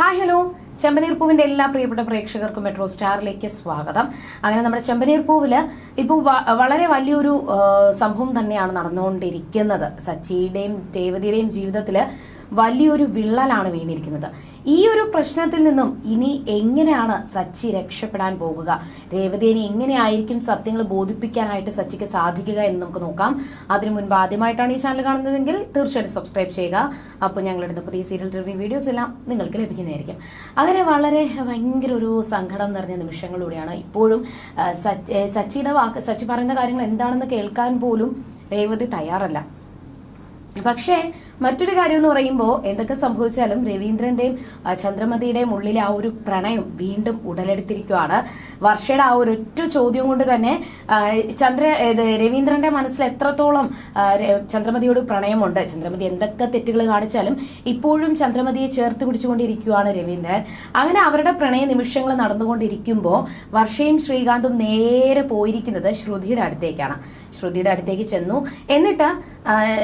Hi hello. ചെമ്പനീർ പൂവിന്റെ എല്ലാ പ്രിയപ്പെട്ട പ്രേക്ഷകർക്കും മെട്രോ സ്റ്റാറിലേക്ക് സ്വാഗതം. അങ്ങനെ നമ്മുടെ ചെമ്പനീർ പൂവിൽ ഇപ്പോൾ വളരെ വലിയൊരു സംഭവം തന്നെയാണ് നടന്നുകൊണ്ടിരിക്കുന്നത്. സച്ചിയുടെയും രേവതിയുടെയും ജീവിതത്തിൽ വലിയൊരു വിള്ളലാണ് വീണിരിക്കുന്നത്. ഈ ഒരു പ്രശ്നത്തിൽ നിന്നും ഇനി എങ്ങനെയാണ് സച്ചി രക്ഷപ്പെടാൻ പോകുക? രേവതിയെ എങ്ങനെയായിരിക്കും സത്യങ്ങൾ ബോധിപ്പിക്കാനായിട്ട് സച്ചിക്ക് സാധിക്കുക എന്ന് നമുക്ക് നോക്കാം. അതിനു മുൻപ് ആദ്യമായിട്ടാണ് ഈ ചാനൽ കാണുന്നതെങ്കിൽ തീർച്ചയായിട്ടും സബ്സ്ക്രൈബ് ചെയ്യുക. അപ്പോൾ ഞങ്ങളുടെ പുതിയ സീരിയൽ റിവ്യൂ വീഡിയോസ് എല്ലാം നിങ്ങൾക്ക് ലഭിക്കുന്നതായിരിക്കും. അങ്ങനെ വളരെ ഭയങ്കര ഒരു സങ്കടം നിറഞ്ഞ നിമിഷങ്ങളിലൂടെയാണ് ഇപ്പോഴും സച്ചിയുടെ വാക്ക് സച്ചി പറയുന്ന കാര്യങ്ങൾ എന്താണെന്ന് കേൾക്കാൻ പോലും രേവതി തയ്യാറല്ല. പക്ഷേ മറ്റൊരു കാര്യം എന്ന് പറയുമ്പോൾ എന്തൊക്കെ സംഭവിച്ചാലും രവീന്ദ്രന്റെയും ചന്ദ്രമതിയുടെയും ഉള്ളിലെ ആ ഒരു പ്രണയം വീണ്ടും ഉടലെടുത്തിരിക്കുകയാണ് വർഷയുടെ ആ ഒരു ഒറ്റ ചോദ്യം കൊണ്ട് തന്നെ ചന്ദ്ര രവീന്ദ്രന്റെ മനസ്സിൽ എത്രത്തോളം ചന്ദ്രമതിയോട് പ്രണയമുണ്ട് ചന്ദ്രമതി എന്തൊക്കെ തെറ്റുകൾ കാണിച്ചാലും ഇപ്പോഴും ചന്ദ്രമതിയെ ചേർത്ത് പിടിച്ചുകൊണ്ടിരിക്കുകയാണ് രവീന്ദ്രൻ. അങ്ങനെ അവരുടെ പ്രണയ നിമിഷങ്ങൾ നടന്നുകൊണ്ടിരിക്കുമ്പോൾ വർഷയും ശ്രീകാന്തും നേരെ പോയിരിക്കുന്നത് ശ്രുതിയുടെ അടുത്തേക്കാണ്. ശ്രുതിയുടെ അടുത്തേക്ക് ചെന്നു. എന്നിട്ട്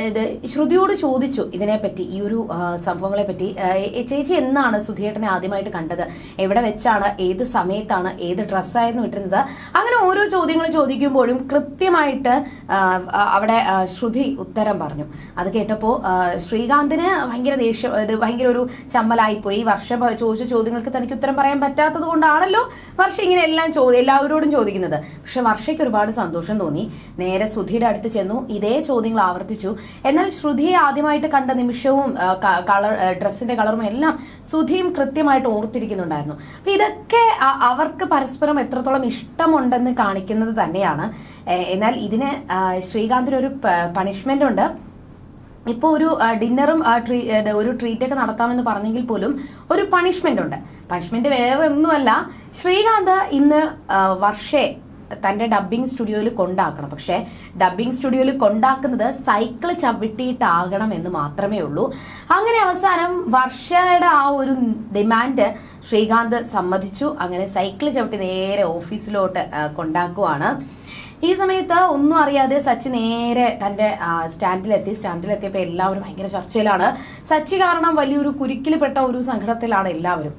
ഇത് ശ്രുതിയോട് ചോദിച്ചു ഇതിനെപ്പറ്റി ഈ ഒരു സംഭവങ്ങളെ പറ്റി ചേച്ചി എന്നാണ് സുധിയേട്ടനെ ആദ്യമായിട്ട് കണ്ടത്? എവിടെ വെച്ചാണ്? ഏത് സമയത്താണ്? ഏത് ഡ്രസ്സായിരുന്നു ഇട്ടിരുന്നത്? അങ്ങനെ ഓരോ ചോദ്യങ്ങൾ ചോദിക്കുമ്പോഴും കൃത്യമായിട്ട് അവിടെ ശ്രുതി ഉത്തരം പറഞ്ഞു. അത് കേട്ടപ്പോൾ ശ്രീകാന്തിന് ഭയങ്കര ദേഷ്യം ഇത് ഭയങ്കര ഒരു ചമ്മലായിപ്പോയി. വർഷ ചോദിച്ച ചോദ്യങ്ങൾക്ക് തനിക്ക് ഉത്തരം പറയാൻ പറ്റാത്തത് കൊണ്ടാണല്ലോ വർഷ ഇങ്ങനെ എല്ലാം ചോദ്യം എല്ലാവരോടും ചോദിക്കുന്നത്. പക്ഷെ വർഷയ്ക്ക് ഒരുപാട് സന്തോഷം തോന്നി. നേരെ സുധിയുടെ അടുത്ത് ചെന്നു. ഇതേ ചോദ്യങ്ങൾ ആവർത്തിച്ചു എന്നാൽ ശ്രുതിയെ ആദ്യമായിട്ട് കണ്ട നിമിഷവും കളർ ഡ്രസ്സിന്റെ കളറും എല്ലാം ശ്രുതിയും കൃത്യമായിട്ട് ഓർത്തിരിക്കുന്നുണ്ടായിരുന്നു. അപ്പൊ ഇതൊക്കെ അവർക്ക് പരസ്പരം എത്രത്തോളം ഇഷ്ടമുണ്ടെന്ന് കാണിക്കുന്നത് തന്നെയാണ്. എന്നാൽ ഇതിന് ശ്രീകാന്തിന് ഒരു പണിഷ്മെന്റ് ഉണ്ട്. ഇപ്പോൾ ഒരു ഡിന്നറും ഒരു ട്രീറ്റ് ഒക്കെ നടത്താമെന്ന് പറഞ്ഞെങ്കിൽ പോലും ഒരു പണിഷ്മെന്റ് ഉണ്ട്. പണിഷ്മെന്റ് വേറെ ഒന്നുമല്ല ശ്രീകാന്ത് ഇന്ന് വർഷേ തന്റെ ഡബ്ബിംഗ് സ്റ്റുഡിയോയിൽ കൊണ്ടാക്കണം. പക്ഷേ ഡബ്ബിംഗ് സ്റ്റുഡിയോയിൽ കൊണ്ടാക്കുന്നത് സൈക്കിൾ ചവിട്ടിയിട്ടാകണം എന്ന് മാത്രമേ ഉള്ളൂ. അങ്ങനെ അവസാനം വർഷയുടെ ആ ഒരു ഡിമാൻഡ് ശ്രീകാന്ത് സമ്മതിച്ചു. അങ്ങനെ സൈക്കിൾ ചവിട്ടി നേരെ ഓഫീസിലോട്ട് കൊണ്ടാക്കുവാണ്. ഈ സമയത്ത് ഒന്നും അറിയാതെ സച്ചി നേരെ തന്റെ സ്റ്റാൻഡിലെത്തി. സ്റ്റാൻഡിലെത്തിയപ്പോൾ എല്ലാവരും ഭയങ്കര ചർച്ചയിലാണ്. സച്ചി കാരണം വലിയൊരു കുരുക്കിൽപ്പെട്ട ഒരു സംഘടത്തിലാണ് എല്ലാവരും.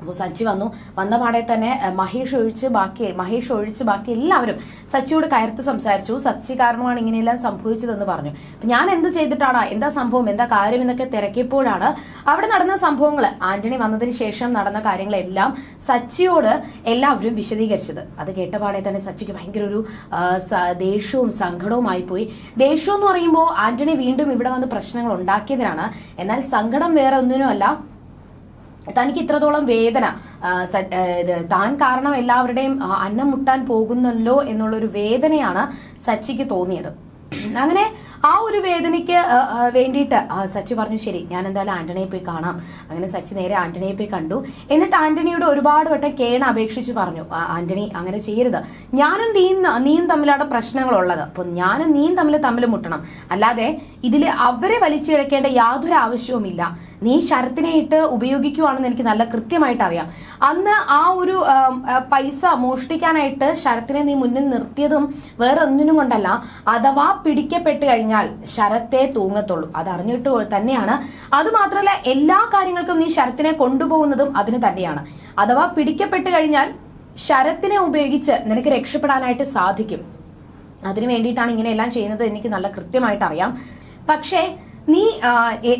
അപ്പോൾ സച്ചി വന്നു. വന്ന പാടെ തന്നെ മഹേഷ് ഒഴിച്ച് ബാക്കി മഹേഷ് ഒഴിച്ച് ബാക്കി എല്ലാവരും സച്ചിയോട് കയർത്ത് സംസാരിച്ചു. സച്ചി കാരണമാണ് ഇങ്ങനെയെല്ലാം സംഭവിച്ചതെന്ന് പറഞ്ഞു. അപ്പം ഞാൻ എന്ത് ചെയ്തിട്ടാണ്? എന്താ സംഭവം? എന്താ കാര്യം? എന്നൊക്കെ തിരക്കിയപ്പോഴാണ് അവിടെ നടന്ന സംഭവങ്ങൾ ആന്റണി വന്നതിന് ശേഷം നടന്ന കാര്യങ്ങളെല്ലാം സച്ചിയോട് എല്ലാവരും വിശദീകരിച്ചത്. അത് കേട്ട പാടെ തന്നെ സച്ചിക്ക് ഭയങ്കര ഒരു ദേഷ്യവും സങ്കടവുമായി പോയി. ദേഷ്യം എന്ന് പറയുമ്പോൾ ആന്റണി വീണ്ടും ഇവിടെ വന്ന് പ്രശ്നങ്ങൾ ഉണ്ടാക്കിയതിനാണ് എന്നാൽ സങ്കടം വേറെ ഒന്നിനുമല്ല. തനിക്ക് ഇത്രത്തോളം വേദന താൻ കാരണം എല്ലാവരുടെയും അന്നം മുട്ടാൻ പോകുന്നല്ലോ എന്നുള്ളൊരു വേദനയാണ് സച്ചിക്ക് തോന്നിയത്. അങ്ങനെ ആ ഒരു വേദനയ്ക്ക് വേണ്ടിയിട്ട് സച്ചി പറഞ്ഞു ശരി ഞാൻ എന്തായാലും ആന്റണിയെ പോയി കാണാം. അങ്ങനെ സച്ചി നേരെ ആന്റണിയെ പോയി കണ്ടു. എന്നിട്ട് ആന്റണിയോട് ഒരുപാട് വട്ടം കേണ അപേക്ഷിച്ച് പറഞ്ഞു ആന്റണി അങ്ങനെ ചെയ്യരുത്. ഞാനും നീ നീയും തമ്മിലാണ് പ്രശ്നങ്ങളുള്ളത്. അപ്പൊ ഞാനും നീയും തമ്മിൽ തമ്മിൽ മുട്ടണം. അല്ലാതെ ഇതിൽ അവരെ വലിച്ചിഴക്കേണ്ട യാതൊരു ആവശ്യവുമില്ല. നീ ശരത്തിനെ ഇട്ട് ഉപയോഗിക്കുവാണെന്ന് എനിക്ക് നല്ല കൃത്യമായിട്ട് അറിയാം അന്ന് ആ ഒരു പൈസ മോഷ്ടിക്കാനായിട്ട് ശരത്തിനെ നീ മുന്നിൽ നിർത്തിയതും വേറെ ഒന്നിനും കൊണ്ടല്ല അഥവാ പിടിക്കപ്പെട്ട് കഴിഞ്ഞാൽ ശരത്തെ തൂങ്ങത്തുള്ളൂ. അത് അറിഞ്ഞിട്ട് തന്നെയാണ്. അത് മാത്രമല്ല എല്ലാ കാര്യങ്ങൾക്കും നീ ശരത്തിനെ കൊണ്ടുപോകുന്നതും അതിന് തന്നെയാണ്. അഥവാ പിടിക്കപ്പെട്ട് കഴിഞ്ഞാൽ ശരത്തിനെ ഉപയോഗിച്ച് നിനക്ക് രക്ഷപ്പെടാനായിട്ട് സാധിക്കും. അതിനു വേണ്ടിയിട്ടാണ് ഇങ്ങനെയെല്ലാം ചെയ്യുന്നത് എനിക്ക് നല്ല കൃത്യമായിട്ട് അറിയാം പക്ഷേ നീ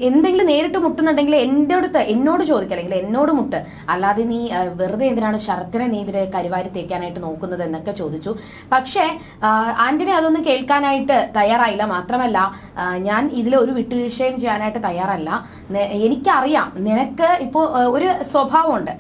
എന്തെങ്കിലും നേരിട്ട് മുട്ടുന്നുണ്ടെങ്കിൽ എന്റെ അടുത്ത് എന്നോട് ചോദിക്കുക അല്ലെങ്കിൽ എന്നോട് മുട്ട്. അല്ലാതെ നീ വെറുതെ എന്തിനാണ് ശരത്തിനെ നീ ഇതിനെ കരിവാരി തേക്കാനായിട്ട് നോക്കുന്നത് എന്നൊക്കെ ചോദിച്ചു. പക്ഷേ ആന്റണി അതൊന്നും കേൾക്കാനായിട്ട് തയ്യാറായില്ല. മാത്രമല്ല ഞാൻ ഇതിൽ ഒരു വിട്ടുവീഴ്ചയും ചെയ്യാനായിട്ട് തയ്യാറല്ല. എനിക്കറിയാം നിനക്ക് ഇപ്പോൾ ഒരു സ്വഭാവമുണ്ട്.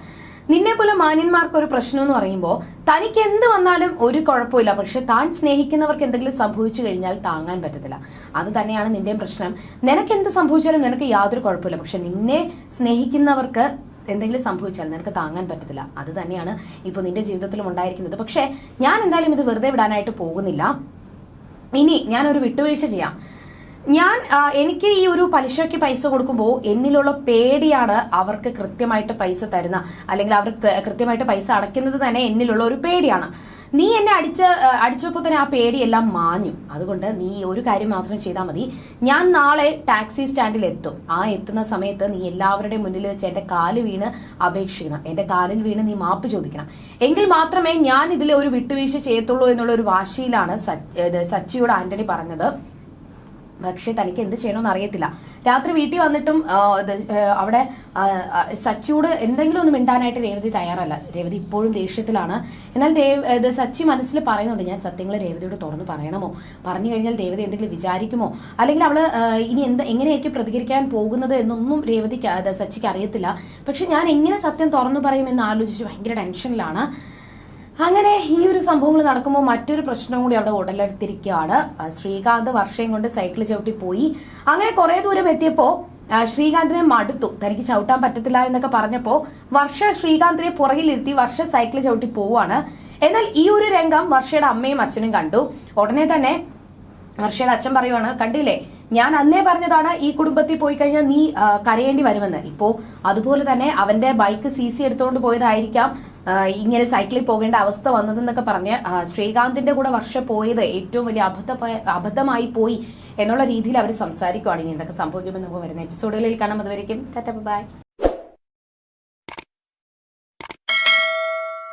നിന്നെ പോലെ മാന്യന്മാർക്ക് ഒരു പ്രശ്നം എന്ന് പറയുമ്പോൾ തനിക്ക് എന്ത് വന്നാലും ഒരു കുഴപ്പമില്ല. പക്ഷെ താൻ സ്നേഹിക്കുന്നവർക്ക് എന്തെങ്കിലും സംഭവിച്ചു കഴിഞ്ഞാൽ താങ്ങാൻ പറ്റത്തില്ല. അത് തന്നെയാണ് നിന്റെയും പ്രശ്നം. നിനക്ക് എന്ത് സംഭവിച്ചാലും നിനക്ക് യാതൊരു കുഴപ്പമില്ല. പക്ഷെ നിന്നെ സ്നേഹിക്കുന്നവർക്ക് എന്തെങ്കിലും സംഭവിച്ചാൽ നിനക്ക് താങ്ങാൻ പറ്റത്തില്ല. അത് തന്നെയാണ് ഇപ്പോൾ നിന്റെ ജീവിതത്തിലും ഉണ്ടായിരിക്കുന്നത്. പക്ഷേ ഞാൻ എന്തായാലും ഇത് വെറുതെ വിടാനായിട്ട് പോകുന്നില്ല. ഇനി ഞാനൊരു വിട്ടുവീഴ്ച ചെയ്യാം. ഞാൻ എനിക്ക് ഈ ഒരു പലിശയ്ക്ക് പൈസ കൊടുക്കുമ്പോൾ എന്നിലുള്ള പേടിയാണ് അവർക്ക് കൃത്യമായിട്ട് പൈസ തരുന്ന. അല്ലെങ്കിൽ അവർ കൃത്യമായിട്ട് പൈസ അടയ്ക്കുന്നത് തന്നെ എന്നിലുള്ള ഒരു പേടിയാണ്. നീ എന്നെ അടിച്ച അടിച്ചപ്പോൾ തന്നെ ആ പേടിയെല്ലാം മാഞ്ഞു. അതുകൊണ്ട് നീ ഒരു കാര്യം മാത്രം ചെയ്താൽ മതി. ഞാൻ നാളെ ടാക്സി സ്റ്റാൻഡിൽ എത്തും. ആ എത്തുന്ന സമയത്ത് നീ എല്ലാവരുടെയും മുന്നിൽ വെച്ച് എന്റെ കാൽ വീണ് അപേക്ഷിക്കണം. എന്റെ കാലിൽ വീണ് നീ മാപ്പ് ചോദിക്കണം. എങ്കിൽ മാത്രമേ ഞാൻ ഇതിൽ ഒരു വിട്ടുവീഴ്ച ചെയ്യത്തുള്ളൂ എന്നുള്ള ഒരു വാശിയിലാണ് സച്ചിയോട് ആന്റണി പറഞ്ഞത്. പക്ഷെ തനിക്ക് എന്ത് ചെയ്യണമെന്ന് അറിയത്തില്ല. രാത്രി വീട്ടിൽ വന്നിട്ടും അവിടെ സച്ചിയോട് എന്തെങ്കിലും ഒന്ന് മിണ്ടാനായിട്ട് രേവതി തയ്യാറല്ല. രേവതി ഇപ്പോഴും ദേഷ്യത്തിലാണ്. എന്നാൽ സച്ചി മനസ്സിൽ പറയുന്നുണ്ട് ഞാൻ സത്യങ്ങൾ രേവതിയോട് തുറന്ന് പറയണമോ? പറഞ്ഞു കഴിഞ്ഞാൽ രേവതി എന്തെങ്കിലും വിചാരിക്കുമോ? അല്ലെങ്കിൽ അവൾ ഇനി എന്ത് എങ്ങനെയൊക്കെ പ്രതികരിക്കാൻ പോകുന്നത് എന്നൊന്നും രേവതിക്ക് സച്ചിക്ക് അറിയത്തില്ല. പക്ഷെ ഞാൻ എങ്ങനെ സത്യം തുറന്നു പറയുമെന്ന് ആലോചിച്ച് ഭയങ്കര ടെൻഷനിലാണ്. അങ്ങനെ ഈ ഒരു സംഭവങ്ങൾ നടക്കുമ്പോൾ മറ്റൊരു പ്രശ്നം കൂടി അവിടെ ഉടലെടുത്തിരിക്കുകയാണ്. ശ്രീകാന്ത് വർഷയും കൊണ്ട് സൈക്കിൾ ചവിട്ടി പോയി. അങ്ങനെ കുറെ ദൂരം എത്തിയപ്പോ ആ, ശ്രീകാന്തിനെ മടുത്തു. തനിക്ക് ചവിട്ടാൻ പറ്റത്തില്ല എന്നൊക്കെ പറഞ്ഞപ്പോ വർഷ ശ്രീകാന്തിനെ പുറകിലിരുത്തി വർഷ സൈക്കിൾ ചവിട്ടി പോവാണ് എന്നാൽ ഈ ഒരു രംഗം വർഷയുടെ അമ്മയും അച്ഛനും കണ്ടു. ഉടനെ തന്നെ വർഷയുടെ അച്ഛൻ പറയുവാണ് കണ്ടില്ലേ ഞാൻ അന്നേ പറഞ്ഞതാണ് ഈ കുടുംബത്തിൽ പോയി കഴിഞ്ഞാൽ നീ കരയേണ്ടി വരുമെന്ന്. ഇപ്പോ അതുപോലെ തന്നെ അവന്റെ ബൈക്ക് സി സി എടുത്തുകൊണ്ട് പോയതായിരിക്കാം. ഇങ്ങനെ സൈക്കിളിൽ പോകേണ്ട അവസ്ഥ വന്നതെന്നൊക്കെ പറഞ്ഞ് ശ്രീകാന്തിന്റെ കൂടെ വർഷ പോയത് ഏറ്റവും വലിയ അബദ്ധ അബദ്ധമായി പോയി എന്നുള്ള രീതിയിൽ അവർ സംസാരിക്കുവാണ് ഇനി എന്തൊക്കെ സംഭവിക്കുമെന്ന് നമുക്ക് വരുന്ന എപ്പിസോഡുകളിൽ കാണാം. അതുവരെയും ബൈ